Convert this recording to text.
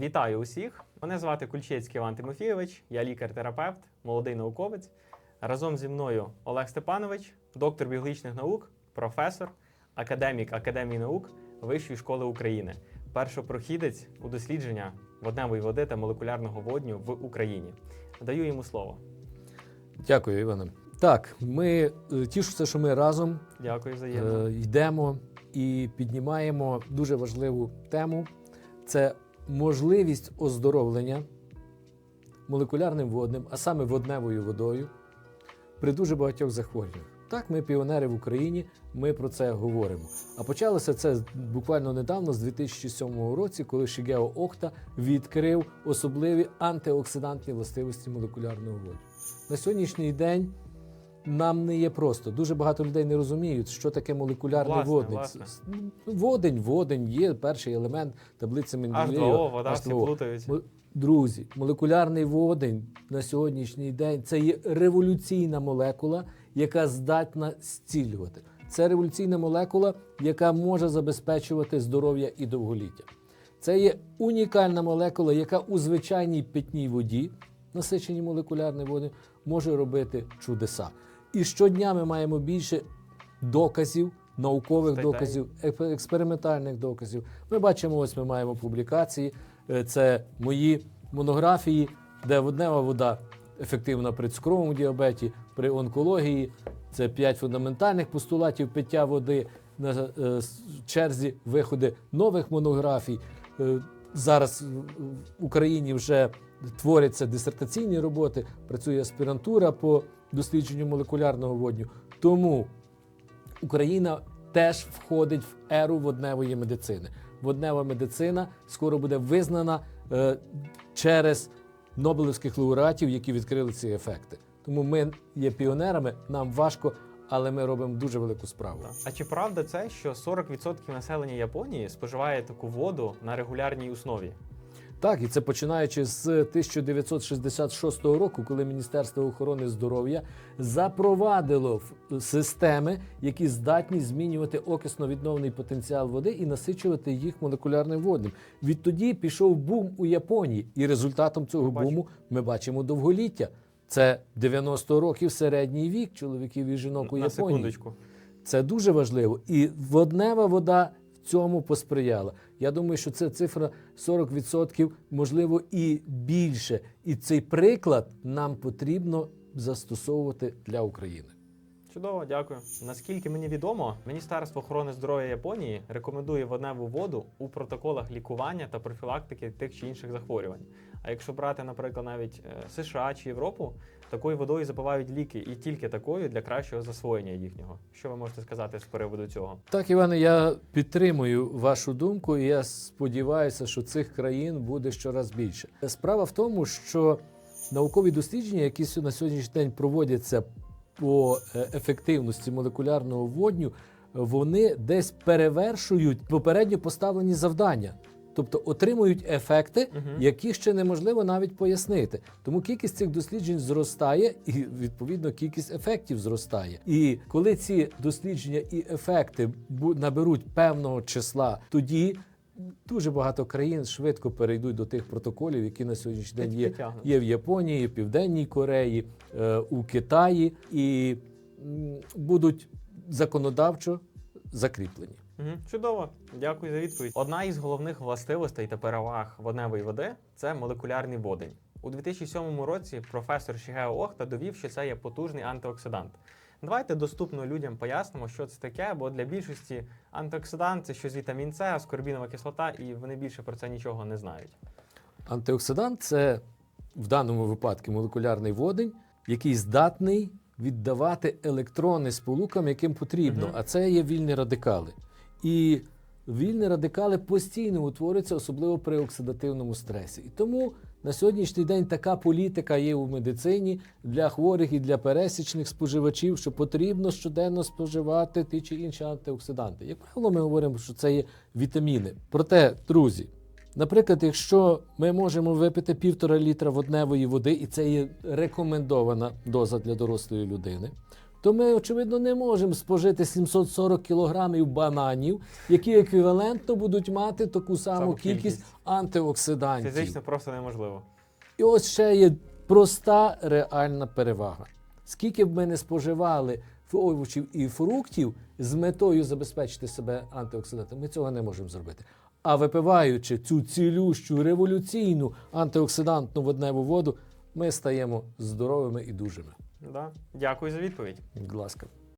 Вітаю усіх! Мене звати Кульчецький Іван Тимофійович, я лікар-терапевт, молодий науковець. Разом зі мною Олег Степанович, доктор біологічних наук, професор, академік Академії наук Вищої школи України, першопрохідець у дослідження водневої води та молекулярного водню в Україні. Даю йому слово. Дякую, Іване. Так, ми е, тішуся, що ми разом Дякую е, йдемо і піднімаємо дуже важливу тему. Це можливість оздоровлення молекулярним водним, а саме водневою водою, при дуже багатьох захворюваннях. Так, ми піонери в Україні, ми про це говоримо. А почалося це буквально недавно, з 2007 році, коли Шігео Охта відкрив особливі антиоксидантні властивості молекулярного воду. На сьогоднішній день нам не є просто. Дуже багато людей не розуміють, що таке молекулярний Власне, водник. власне. Водень, водень є перший елемент таблиці Менделєєва. H2O, вода, всі H2O. плутаються. Мо- Друзі, молекулярний водень на сьогоднішній день це є революційна молекула, яка здатна зцілювати. Це революційна молекула, яка може забезпечувати здоров'я і довголіття. Це є унікальна молекула, яка у звичайній питній воді, насиченій молекулярною водою, може робити чудеса. І щодня ми маємо більше доказів, наукових Статей. доказів, експериментальних доказів. Ми бачимо, ось ми маємо публікації. Е, Це мої монографії, де воднева вода ефективна при цукровому діабеті, при онкології. Це п'ять фундаментальних постулатів пиття води на е, черзі виходи нових монографій. Е, Зараз в Україні вже творяться дисертаційні роботи, працює аспірантура по дослідженню молекулярного водню. Тому Україна теж входить в еру водневої медицини. Воднева медицина скоро буде визнана е, через Нобелівських лауреатів, які відкрили ці ефекти. Тому ми є піонерами, нам важко, але ми робимо дуже велику справу. А чи правда це, що 40% населення Японії споживає таку воду на регулярній основі? Так, і це починаючи з 1966 року, коли Міністерство охорони здоров'я запровадило системи, які здатні змінювати окисно-відновний потенціал води і насичувати їх молекулярним водним. Відтоді пішов бум у Японії, і результатом цього Бачу. буму ми бачимо довголіття. Це 90 років середній вік чоловіків і жінок у на Японії. секундочку. Це дуже важливо. І воднева вода цьому посприяла. Я думаю, що це цифра 40%, можливо, і більше. І цей приклад нам потрібно застосовувати для України. Чудово, дякую. Наскільки мені відомо, Міністерство охорони здоров'я Японії рекомендує водневу воду у протоколах лікування та профілактики тих чи інших захворювань. А якщо брати, наприклад, навіть е, США чи Європу, такою водою запивають ліки і тільки такою для кращого засвоєння їхнього. Що ви можете сказати з приводу цього? Так, Іване, я підтримую вашу думку, і я сподіваюся, що цих країн буде щораз більше. Справа в тому, що наукові дослідження, які на сьогоднішній день проводяться по е, ефективності молекулярного водню, вони десь перевершують попередньо поставлені завдання. Тобто отримують ефекти, які ще неможливо навіть пояснити. Тому кількість цих досліджень зростає, і відповідно кількість ефектів зростає. І коли ці дослідження і ефекти наберуть певного числа, тоді дуже багато країн швидко перейдуть до тих протоколів, які на сьогоднішній день є, є в Японії, Південній Кореї, е, у Китаї, і будуть законодавчо закріплені. Угу. Чудово, дякую за відповідь. Одна із головних властивостей та переваг водневої води це молекулярний водень. У 2007 році професор Шігео Охта довів, що це є потужний антиоксидант. Давайте доступно людям пояснимо, що це таке, бо для більшості антиоксидант це щось вітамін С, аскорбінова кислота, і вони більше про це нічого не знають. Антиоксидант це в даному випадку молекулярний водень, який здатний віддавати електрони сполукам, яким потрібно, Мгм. а це є вільні радикали. І вільні радикали постійно утворюються, особливо при оксидативному стресі. І тому на сьогоднішній день така політика є у медицині для хворих і для пересічних споживачів, що потрібно щоденно споживати ті чи інші антиоксиданти. Як правило, ми говоримо, що це є вітаміни. Проте, друзі, Наприклад, якщо ми можемо випити півтора літра водневої води, і це є рекомендована доза для дорослої людини, то ми, очевидно, не можемо спожити 740 кілограмів бананів, які еквівалентно будуть мати таку саму Саму кількість кількість. антиоксидантів. Фізично просто неможливо. І ось ще є проста реальна перевага. Скільки б ми не споживали овочів і фруктів з метою забезпечити себе антиоксидантами, ми цього не можемо зробити. А випиваючи цю цілющу революційну антиоксидантну водневу воду, ми стаємо здоровими і дужими. Да. Дякую за відповідь. Будь ласка.